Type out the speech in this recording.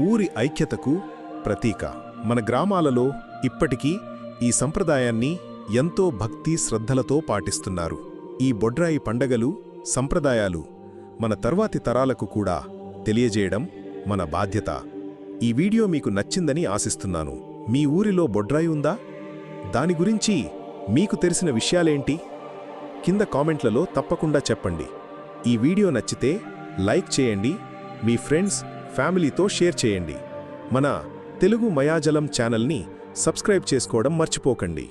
ఊరి ఐక్యతకు ప్రతీక. మన గ్రామాలలో ఇప్పటికీ ఈ సంప్రదాయాన్ని ఎంతో భక్తి శ్రద్ధలతో పాటిస్తున్నారు. ఈ బొడ్రాయి పండగలు సంప్రదాయాలు మన తర్వాతి తరాలకు కూడా తెలియజేయడం మన బాధ్యత. ఈ వీడియో మీకు నచ్చిందని ఆశిస్తున్నాను. మీ ఊరిలో బొడ్రాయి ఉందా? దాని గురించి మీకు తెలిసిన విషయాలేంటి? కింద కామెంట్లలో తప్పకుండా చెప్పండి. ఈ వీడియో నచ్చితే లైక్ చేయండి. మీ ఫ్రెండ్స్ ఫ్యామిలీతో షేర్ చేయండి. మన తెలుగు మయాజలం ఛానల్ని సబ్స్క్రైబ్ చేసుకోవడం మర్చిపోకండి.